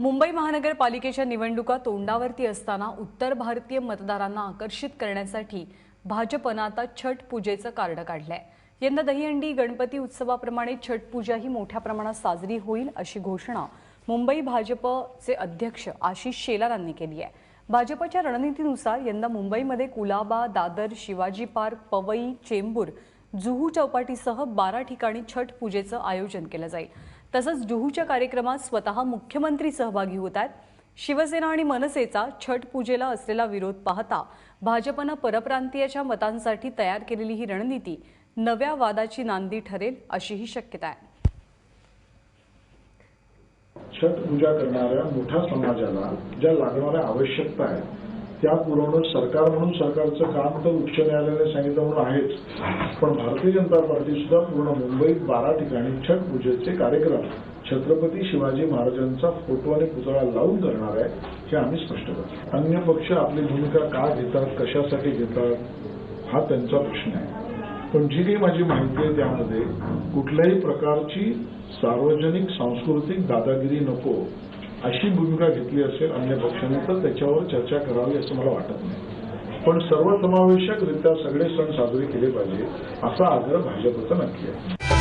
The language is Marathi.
मुंबई महानगरपालिकेच्या निवडणुका तोंडावरती असताना उत्तर भारतीय मतदारांना आकर्षित करण्यासाठी भाजपनं आता छठ पूजेचं कार्ड काढलंय. यंदा दहीहंडी गणपती उत्सवाप्रमाणे छठ पूजा ही मोठ्या प्रमाणात साजरी होईल अशी घोषणा मुंबई भाजपचे अध्यक्ष आशिष शेलारांनी केली आहे. भाजपच्या रणनीतीनुसार यंदा मुंबईमध्ये कुलाबा दादर शिवाजी पार्क पवई चेंबूर जुहू चौपाटीसह बारा ठिकाणी छठ पूजेचं आयोजन केलं जाईल. तसंच जुहूच्या कार्यक्रमात स्वतः मुख्यमंत्री सहभागी होत आहेत शिवसेना आणि मनसेचा छठ पूजेला असलेला विरोध पाहता भाजपनं परप्रांतीयाच्या मतांसाठी तयार केलेली ही रणनीती नव्या वादाची नांदी ठरेल अशीही शक्यता आहे. छठ पूजा करणाऱ्या मोठ्या समाजाला ज्या लागणाऱ्या आवश्यकता आहेत त्या पुरवणं सरकार म्हणून सरकारचं काम तर उच्च न्यायालयाने सांगितलं म्हणून आहेच. पण भारतीय जनता पार्टी सुद्धा पूर्ण मुंबईत बारा ठिकाणी छठ पूजेचे कार्यक्रम छत्रपती शिवाजी महाराजांचा फोटो आणि पुतळा लावून करणार आहे हे आम्ही स्पष्ट करतो. अन्य पक्ष आपली भूमिका का घेतात कशासाठी घेतात हा त्यांचा प्रश्न आहे. पण जी काही माझी माहिती आहे त्यामध्ये कुठल्याही प्रकारची सार्वजनिक सांस्कृतिक दादागिरी नको अशी भूमिका घेतली असेल अन्य पक्षांनी तर त्याच्यावर चर्चा करावी असं मला वाटत नाही. पण सर्वसमावेशकरित्या सगळे सण साजरे केले पाहिजे असा आग्रह भाजपचा नक्की आहे.